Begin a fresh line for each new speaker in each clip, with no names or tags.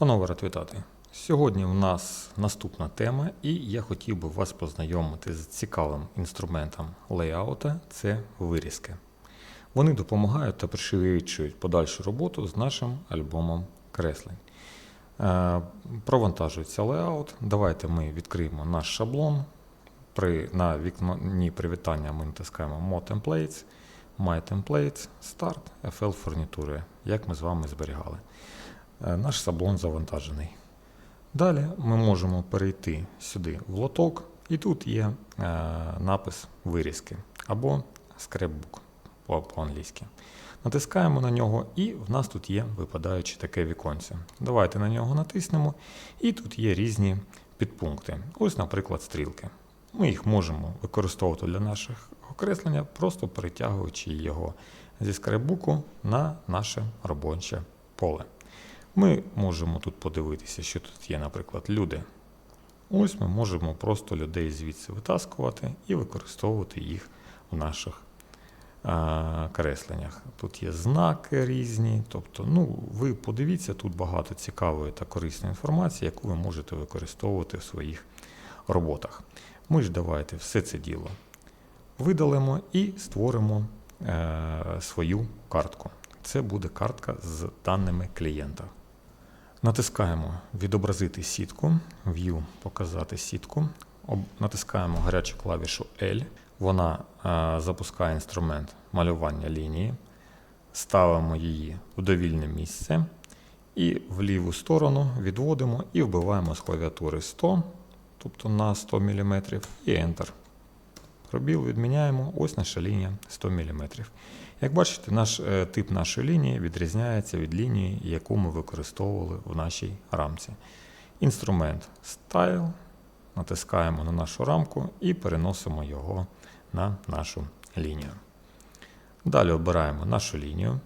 Панове рад вітати. Сьогодні в нас наступна тема, і я хотів би вас познайомити з цікавим інструментом лейаута це вирізки. Вони допомагають та пришвидшують подальшу роботу з нашим альбомом креслень. Е, Провантажується леаут. Давайте ми відкриємо наш шаблон. При, на вікні привітання ми натискаємо More Templates, My Templates, Start, FL фурнітури, як ми з вами зберігали. Е, Наш шаблон завантажений. Далі ми можемо перейти сюди в лоток, і тут є е, напис вирізки або скрепбук по- по-англійськи. Натискаємо на нього, і в нас тут є випадаюче таке віконце. Давайте на нього натиснемо, і тут є різні підпункти. Ось, наприклад, стрілки. Ми їх можемо використовувати для наших окреслення, просто перетягуючи його зі скрепбуку на наше робоче поле. Ми можемо тут подивитися, що тут є, наприклад, люди. Ось ми можемо просто людей звідси витаскувати і використовувати їх в наших а, кресленнях. Тут є знаки різні. Тобто, ну, ви подивіться, тут багато цікавої та корисної інформації, яку ви можете використовувати в своїх роботах. Ми ж давайте все це діло видалимо і створимо е, свою картку. Це буде картка з даними клієнта. Натискаємо Відобразити сітку, View Показати сітку. Натискаємо гарячу клавішу L. Вона е, запускає інструмент малювання лінії. Ставимо її в довільне місце. І в ліву сторону відводимо і вбиваємо з клавіатури 100, тобто на 100 мм, і Enter. Пробіл відміняємо, ось наша лінія 100 мм. Як бачите, наш е, тип нашої лінії відрізняється від лінії, яку ми використовували в нашій рамці. Інструмент Style, натискаємо на нашу рамку і переносимо його на нашу лінію. Далі обираємо нашу лінію,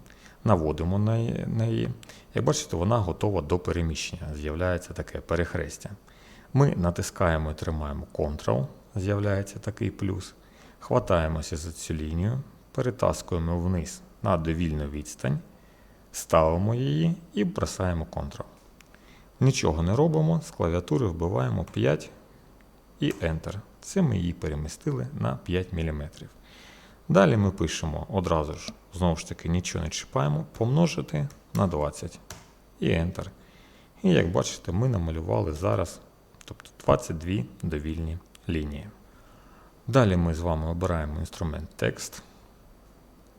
наводимо на неї-. Як бачите, вона готова до переміщення. З'являється таке перехрестя. Ми натискаємо і тримаємо Ctrl, з'являється такий плюс. Хватаємося за цю лінію, перетаскуємо вниз на довільну відстань, ставимо її і бросаємо Ctrl. Нічого не робимо, з клавіатури вбиваємо 5 і Enter. Це ми її перемістили на 5 мм. Далі ми пишемо одразу ж, знову ж таки, нічого не чіпаємо, помножити на 20 і Enter. І як бачите, ми намалювали зараз тобто 22 довільні лінії. Далі ми з вами обираємо інструмент текст,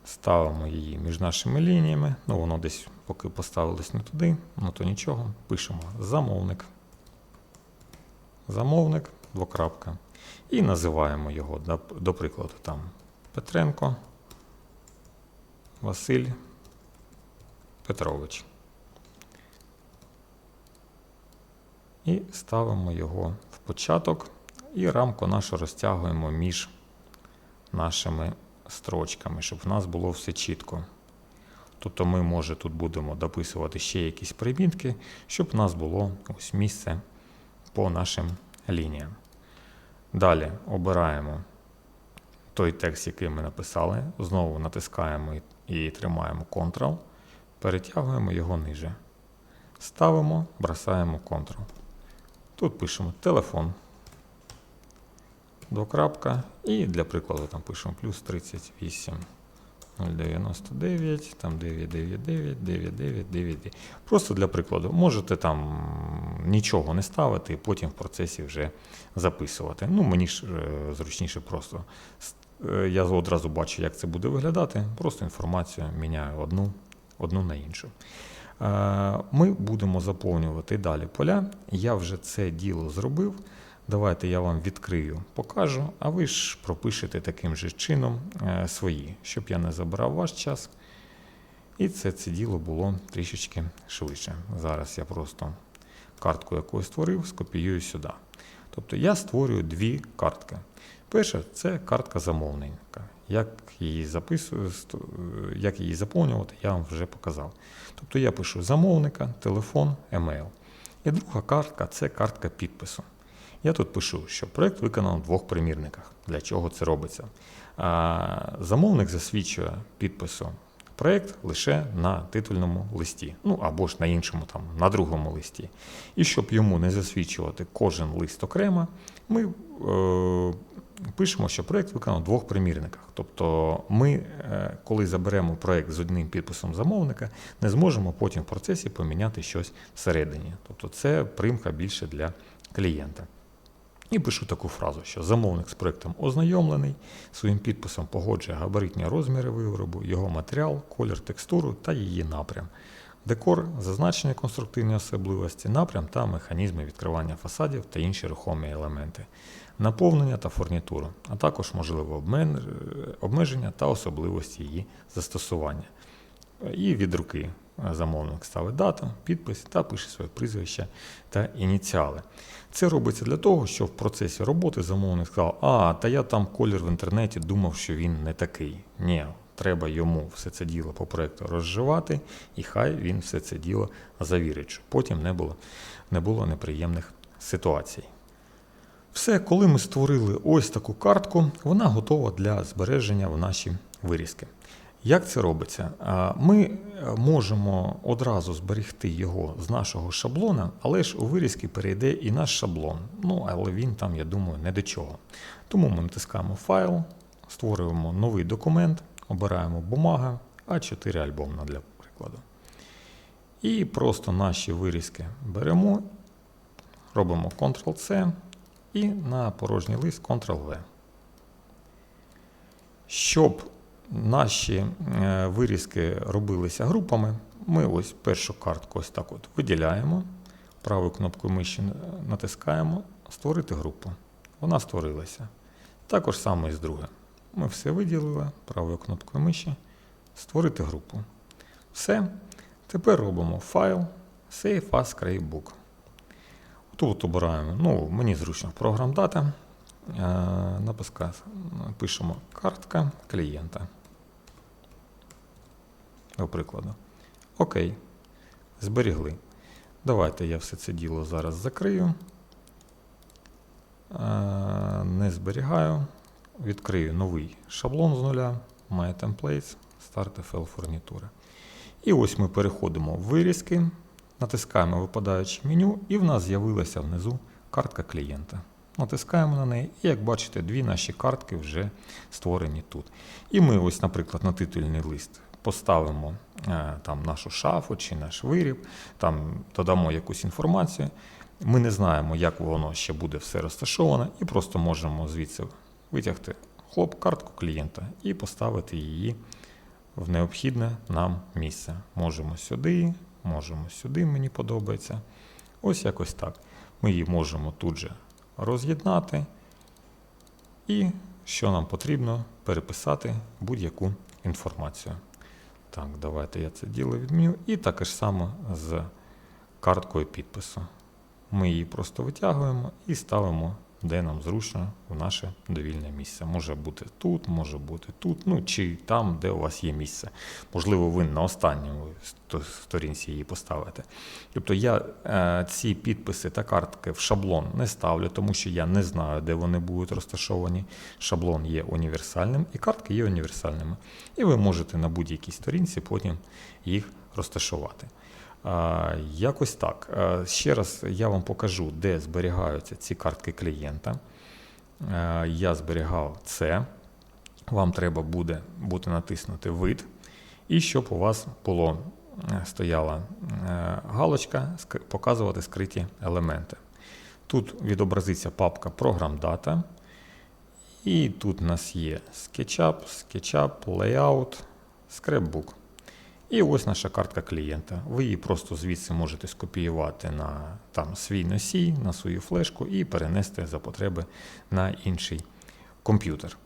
ставимо її між нашими лініями. Ну, воно десь поки поставилось не туди, ну то нічого. Пишемо замовник. Замовник, двокрапка. І називаємо його, до, прикладу, там Петренко Василь Петрович. І ставимо його в початок, і рамку нашу розтягуємо між нашими строчками, щоб в нас було все чітко. Тобто ми, може, тут будемо дописувати ще якісь примітки, щоб в нас було ось місце по нашим лініям. Далі обираємо той текст, який ми написали, знову натискаємо і тримаємо Ctrl, перетягуємо його ниже. Ставимо, бросаємо Ctrl. Тут пишемо телефон. Двокрапка. І для прикладу там пишемо плюс 38 099, там 999, 9999. Просто для прикладу. Можете там нічого не ставити і потім в процесі вже записувати. Ну, мені ж е, зручніше просто. Е, Я одразу бачу, як це буде виглядати. Просто інформацію міняю одну, одну на іншу. Е, Ми будемо заповнювати далі поля. Я вже це діло зробив. Давайте я вам відкрию, покажу, а ви ж пропишете таким же чином е, свої, щоб я не забирав ваш час. І це, це діло було трішечки швидше. Зараз я просто картку, яку я створив, скопіюю сюди. Тобто я створюю дві картки. Перша це картка замовника. Як її записую, як її заповнювати, я вам вже показав. Тобто я пишу замовника, телефон, емейл. І друга картка це картка підпису. Я тут пишу, що проєкт виконано в двох примірниках. Для чого це робиться? А, замовник засвідчує підписом проєкт лише на титульному листі, ну або ж на іншому, там, на другому листі. І щоб йому не засвідчувати кожен лист окремо, ми е, пишемо, що проєкт виконано в двох примірниках. Тобто ми, е, коли заберемо проєкт з одним підписом замовника, не зможемо потім в процесі поміняти щось всередині. Тобто це примха більше для клієнта. І пишу таку фразу, що замовник з проєктом ознайомлений, своїм підписом погоджує габаритні розміри виробу, його матеріал, колір, текстуру та її напрям. Декор, зазначення конструктивної особливості, напрям та механізми відкривання фасадів та інші рухомі елементи, наповнення та фурнітуру, а також можливе обмеження та особливості її застосування. І від руки замовник ставить дату, підпис та пише своє прізвище та ініціали. Це робиться для того, щоб в процесі роботи замовник сказав, а, та я там колір в інтернеті думав, що він не такий. Ні, треба йому все це діло по проекту розживати, і хай він все це діло завірить, щоб потім не було, не було неприємних ситуацій. Все, коли ми створили ось таку картку, вона готова для збереження в наші вирізки. Як це робиться? Ми е, можемо одразу зберегти його з нашого шаблона, але ж у вирізки перейде і наш шаблон. Ну, але він там, я думаю, не до чого. Тому ми натискаємо файл, створюємо новий документ, обираємо бумага, А4 альбомна для прикладу. І просто наші вирізки беремо, робимо Ctrl-C і на порожній лист Ctrl-V. Щоб наші е, вирізки робилися групами, ми ось першу картку ось так от виділяємо, правою кнопкою миші натискаємо Створити групу. Вона створилася. Також саме і з друге. Ми все виділили правою кнопкою миші, створити групу. Все. Тепер робимо файл Save as Scrapebook. Тут обираємо, ну, мені зручно програм дата. Е, пишемо картка клієнта. До прикладу. Окей. Зберігли. Давайте я все це діло зараз закрию. Е, Не зберігаю. Відкрию новий шаблон з нуля. My Templates, Start FL фурнітури. І ось ми переходимо в вирізки, натискаємо випадаюче меню, і в нас з'явилася внизу картка клієнта. Натискаємо на неї, і як бачите, дві наші картки вже створені тут. І ми, ось, наприклад, на титульний лист поставимо е, там нашу шафу чи наш виріб, там додамо якусь інформацію. Ми не знаємо, як воно ще буде все розташоване, і просто можемо звідси витягти хлоп, картку клієнта і поставити її в необхідне нам місце. Можемо сюди, можемо сюди, мені подобається. Ось якось так. Ми її можемо тут же роз'єднати. І що нам потрібно, переписати будь-яку інформацію. Так, давайте я це діло відміню. І таке ж саме з карткою підпису. Ми її просто витягуємо і ставимо, де нам зручно, в наше довільне місце. Може бути тут, може бути тут, ну чи там, де у вас є місце. Можливо, ви на останньому сторінці її поставите. Тобто я е, ці підписи та картки в шаблон не ставлю, тому що я не знаю, де вони будуть розташовані. Шаблон є універсальним і картки є універсальними. І ви можете на будь-якій сторінці потім їх розташувати. Якось так. Ще раз я вам покажу, де зберігаються ці картки клієнта. Я зберігав це. Вам треба буде, буде натиснути вид, і щоб у вас було е, стояла е, галочка показувати скриті елементи. Тут відобразиться папка Програм Data. І тут у нас є SketchUp, SketchUp, Layout, Scrapbook. І ось наша картка клієнта. Ви її просто звідси можете скопіювати на там, свій носій, на свою флешку і перенести за потреби на інший комп'ютер.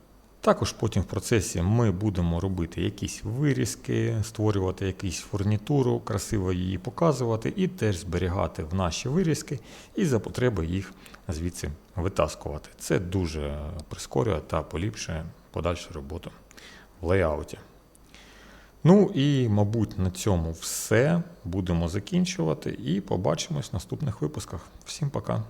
Також потім в процесі ми будемо робити якісь вирізки, створювати якусь фурнітуру, красиво її показувати і теж зберігати в наші вирізки і за потреби їх звідси витаскувати. Це дуже прискорює та поліпшує подальшу роботу в лейауті. Ну і, мабуть, на цьому все. Будемо закінчувати і побачимось в наступних випусках. Всім пока!